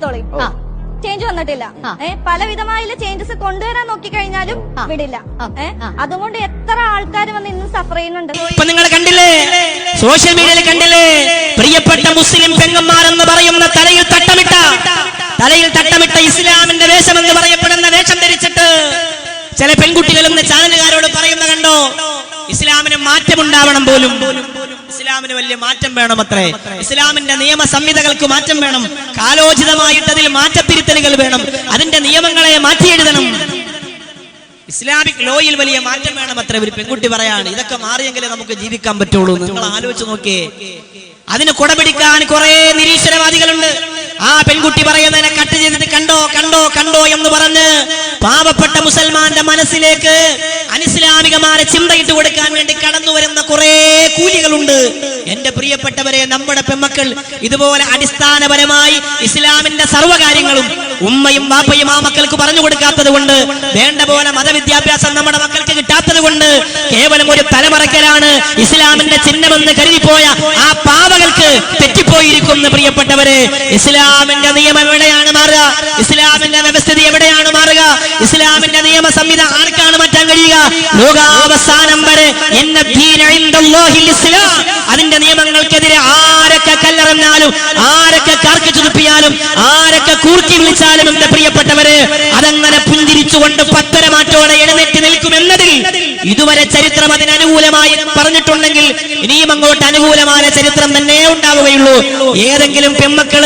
എടുത്തോളി ആ. ചേഞ്ച് വന്നിട്ടില്ല. ഏഹ് പലവിധമായുള്ള ചേഞ്ചസ് കൊണ്ടുവരാൻ നോക്കി കഴിഞ്ഞാലും വിടില്ല. ഏഹ് അതുകൊണ്ട് എത്ര ആൾക്കാർ വന്ന് ഇന്ന് സഫർ ചെയ്യുന്നുണ്ട്. ഇപ്പൊ നിങ്ങൾ കണ്ടില്ലേ? സോഷ്യൽ മീഡിയയിൽ കണ്ടില്ലേ? പ്രിയപ്പെട്ട മുസ്ലിം പെങ്ങന്മാരെന്ന് പറയുന്ന തലയിൽ തട്ടമിട്ട തലയിൽ തട്ടമിട്ട ഇസ്ലാമിന്റെ വേഷം എന്ന് പറയപ്പെടുന്ന വേഷം ധരിച്ചിട്ട് ചില പെൺകുട്ടികൾ ഇന്ന് ചാനലുകാരോട് പറയുന്ന കണ്ടോ? ഇസ്ലാമിന് മാറ്റമുണ്ടാവണം പോലും. ഇസ്ലാമിന് വലിയ മാറ്റം വേണം അത്രേ ഇസ്ലാമിന്റെ നിയമ സംഹിതകൾക്ക് മാറ്റം വേണം. കാലോചിതമായിട്ട് അതിൽ മാറ്റത്തിരുത്തലുകൾ വേണം. അതിന്റെ നിയമങ്ങളെ മാറ്റി എഴുതണം ഇസ്ലാമിക് ലോയിൽ വലിയ മാറ്റം വേണം അത്ര ഒരു പെൺകുട്ടി പറയാണ്. ഇതൊക്കെ മാറിയെങ്കിലേ നമുക്ക് ജീവിക്കാൻ പറ്റുള്ളൂ. നിങ്ങൾ ആലോചിച്ച് നോക്കിയേ. അതിന് കുടപിടിക്കാൻ കുറെ നിരീശ്വരവാദികളുണ്ട്. ആ പെൺകുട്ടി പറയുന്നതിനെ കട്ട് ചെയ്തിട്ട് കണ്ടോ കണ്ടോ കണ്ടോ എന്ന് പറഞ്ഞ് പാവപ്പെട്ട മുസൽമാന്റെ മനസ്സിലേക്ക് അനിസ്ലാമികമായ ചിന്തയിട്ട് കൊടുക്കാൻ വേണ്ടി കടന്നു വരുന്ന കുറെ കൂലികളുണ്ട്. എന്റെ പ്രിയപ്പെട്ടവരെ നമ്മുടെ പെമ്മക്കൾ ഇതുപോലെ അടിസ്ഥാനപരമായി ഇസ്ലാമിന്റെ സർവകാര്യങ്ങളും ഉമ്മയും വാപ്പയും ആ മക്കൾക്ക് പറഞ്ഞു കൊടുക്കാത്തത് കൊണ്ട് വേണ്ട പോലെ മതവിദ്യാഭ്യാസം നമ്മുടെ മക്കൾക്ക് കിട്ടാത്തത് കൊണ്ട് കേവലം ഒരു തലമറക്കലാണ് ഇസ്ലാമിന്റെ ചിഹ്നമെന്ന് കരുതിപ്പോയ ആ പാവകൾക്ക് തെറ്റിപ്പോയിരിക്കുന്നു പ്രിയപ്പെട്ടവരെ. ഇസ്ലാമിന്റെ നിയമം എവിടെയാണ് മാറുക? ഇസ്ലാമിന്റെ വ്യവസ്ഥിതി എവിടെയാണ് മാറുക? ഇസ്ലാമിന്റെ നിയമ സംവിധാനം ആർക്കാണ് മാറ്റാൻ കഴിയുക? ലോകാവസാനം വരെ എന്ന അതിന്റെ നിയമങ്ങൾക്കെതിരെ ആരൊക്കെ കല്ലെറിഞ്ഞാലും ആരൊക്കെ കറക്കി ചുരുപ്പിയാലും ആരൊക്കെ കൂർക്കി വിളിച്ചാലും എന്റെ പ്രിയപ്പെട്ടവര് അതങ്ങനെ പുഞ്ചിരിച്ചുകൊണ്ട് പത്തര മാറ്റോടെ എഴുന്നേറ്റ് നിൽക്കുമെന്നതിൽ ഇതുവരെ ചരിത്രം അതിനനുകൂലമായി പറഞ്ഞിട്ടുണ്ടെങ്കിൽ ഇനിയും അങ്ങോട്ട് അനുകൂലമായ ചരിത്രം തന്നെ ഉണ്ടാവുകയുള്ളൂ. ഏതെങ്കിലും പെമ്മക്കൾ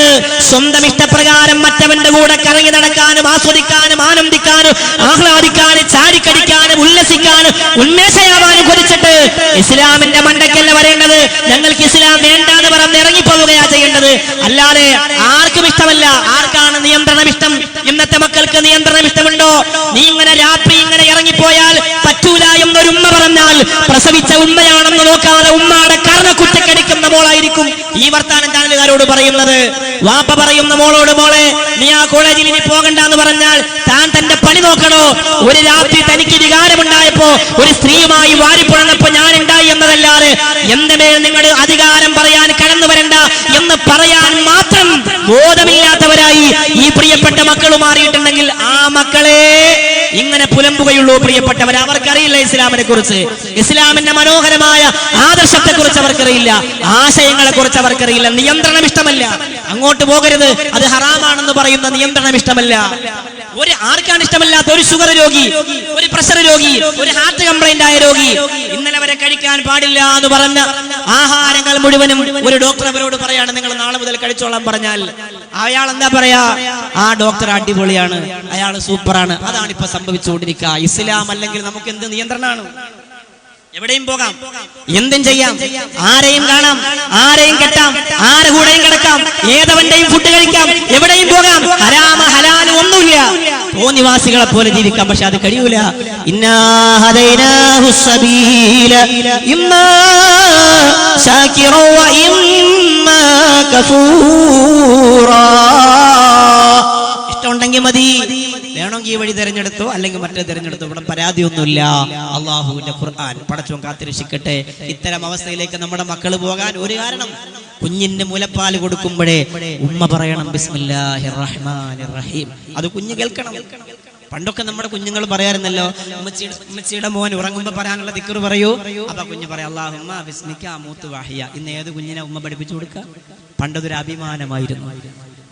സ്വന്തം ഇഷ്ടപ്രകാരം മറ്റവന്റെ കൂടെ കറങ്ങി നടക്കാനും ആസ്വദിക്കാനും ആനന്ദിക്കാനും ആഹ്ലാദിക്കാനും ചാടിക്കടിക്കാനും ഉല്ലസിക്കാനും ഉന്മേഷയാവാനും കൊതിച്ചിട്ട് ഇസ്ലാമിന്റെ മണ്ടയ്ക്കല്ല വരേണ്ടത് ഞങ്ങൾക്ക് ഇസ്ലാം വേണ്ടാന്ന് പറഞ്ഞ് ഇറങ്ങിപ്പോവുകയാ ചെയ്യേണ്ടത്. അല്ലാതെ ആർക്കും ഇഷ്ടമല്ല. ആർക്കാണ് നിയന്ത്രണം ഇഷ്ടം? ഇന്നത്തെ മക്കൾക്ക് നിയന്ത്രണം ഇഷ്ടമുണ്ടോ? നീ ഇങ്ങനെ രാത്രി ഇങ്ങനെ ഇറങ്ങിപ്പോയാൽ പറ്റൂല എന്നൊരു ഉമ്മ പറഞ്ഞാൽ പ്രസവിച്ച ഉമ്മയാണെന്ന് നോക്കാതെ ഉമ്മയുടെ കർണക്കുറ്റക്കടിക്കുന്ന മോളായിരിക്കും ഈ വർത്താനം ചാനലുകാരോട് പറയുന്നത്. വാപ്പ പറയുന്ന മോളോട് മോളെ നീ ആ കോളേജിൽ ഇനി പോകണ്ട എന്ന് പറഞ്ഞാൽ താൻ തന്റെ പണി നോക്കണോ? ഒരു രാത്രി തനിക്ക് വികാരമുണ്ടായപ്പോ ഒരു സ്ത്രീയുമായി വാരിപ്പുണർന്നപ്പോ എന്നതല്ലാതെ എന്റെ നിങ്ങൾ അധികാരം പറയാൻ കടന്നു വരണ്ട എന്ന് പറയാൻ മാത്രം ബോധമില്ലാത്തവരായി ഈ പ്രിയപ്പെട്ട മക്കൾ മാറിയിട്ടുണ്ടെങ്കിൽ ആ മക്കളെ ഇങ്ങനെ പുലമ്പുകയുള്ളൂ പ്രിയപ്പെട്ടവർ അവർക്കറിയില്ല ഇസ്ലാമിനെ കുറിച്ച് ഇസ്ലാമിന്റെ മനോഹരമായ ആദർശത്തെ കുറിച്ച് അവർക്കറിയില്ല. ആശയങ്ങളെ കുറിച്ച് അവർക്കറിയില്ല. നിയന്ത്രണം ഇഷ്ടമല്ല. അങ്ങോട്ട് പോകരുത്. അത് ഹറാമാണെന്ന് പറയുന്ന നിയന്ത്രണം ഇഷ്ടമല്ല. ഒരു ആർക്കാണ് ഇഷ്ടമല്ലാത്ത ഒരു ഷുഗർ രോഗി ഒരു പ്രഷർ രോഗി ഒരു ഹാർട്ട് കംപ്ലൈന്റ് ആയ രോഗി ഇന്നലെ വരെ കഴിക്കാൻ പാടില്ല എന്ന് പറഞ്ഞ ആഹാരങ്ങൾ മുഴുവനും ഒരു ഡോക്ടർ അവരോട് പറയാണ്. നിങ്ങൾ നാളെ മുതൽ കഴിച്ചോളാൻ പറഞ്ഞാൽ. അയാൾ എന്താ പറയാ? ആ ഡോക്ടർ അടിപൊളിയാണ്. അയാൾ സൂപ്പറാണ്. അതാണ് ഇപ്പൊ സംഭവിച്ചുകൊണ്ടിരിക്കുക. ഇസ്ലാം അല്ലെങ്കിൽ നമുക്ക് എന്ത് നിയന്ത്രണമാണ്? എവിടെയും പോകാം. എന്തും ചെയ്യാം. ആരെയും കാണാം. ആരെയും കെട്ടാം. ആരെ കൂടെയും കിടക്കാം. ഏതവന്റെയും ഫുഡ് കഴിക്കാം. എവിടെയും തോന്നിവാസികളെ പോലെ ജീവിക്കാം പക്ഷെ അത് കഴിയൂല. ഇഷ്ടമുണ്ടെങ്കിൽ മതി. വേണമെങ്കിൽ ഈ വഴി തിരഞ്ഞെടുത്തോ അല്ലെങ്കിൽ മറ്റേ തിരഞ്ഞെടുത്തോ ഇവിടെ പരാതിയൊന്നുമില്ല. അള്ളാഹുവിന്റെ ഖുർആൻ പടച്ചോൻ കാത്തിരക്ഷിക്കട്ടെ. ഇത്തരം അവസ്ഥയിലേക്ക് നമ്മുടെ മക്കൾ പോകാൻ ഒരു കാരണം കുഞ്ഞിന് മുലപ്പാൽ കൊടുക്കുമ്പോഴേ ഉമ്മ പറയണം റഹീം അത് കുഞ്ഞ് കേൾക്കണം. പണ്ടൊക്കെ നമ്മുടെ കുഞ്ഞുങ്ങൾ പറയാറുണ്ടല്ലോ ഉമ്മച്ചിയുടെ മോൻ ഉറങ്ങുമ്പോ പറയാനുള്ള തിക്കറ് പറയൂ. അപ്പൊ കുഞ്ഞ് പറയാം അള്ളാഹുമ്മ വിസ്മിക്ക മൂത്ത് വാഹിയ. ഇന്ന് ഏത് കുഞ്ഞിനെ ഉമ്മ പഠിപ്പിച്ചു കൊടുക്ക? പണ്ടതൊരു അഭിമാനമായിരുന്നു.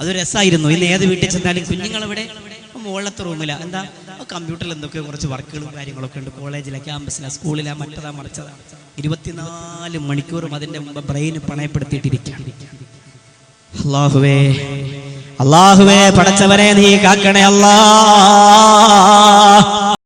അതൊരു രസമായിരുന്നു ഇന്ന് ഏത് വീട്ടിൽ ചെന്നാലും കുഞ്ഞുങ്ങൾ ഇവിടെ മുകളിലത്തെ റൂമില. എന്താ? കമ്പ്യൂട്ടറിൽ എന്തൊക്കെ കുറച്ച് വർക്കുകളും കാര്യങ്ങളൊക്കെ ഉണ്ട്. കോളേജിലെ ക്യാമ്പസിലെ സ്കൂളിലെ മറ്റതാ മറിച്ചതാ. ഇരുപത്തിനാല് മണിക്കൂറും അതിന്റെ മുമ്പ് ബ്രെയിൻ പണയപ്പെടുത്തിയിട്ടിരിക്കുകയാണ്. അള്ളാഹുവേ അള്ളാഹുവേ പടച്ചവനെ നീ കാക്കണേ അല്ലാ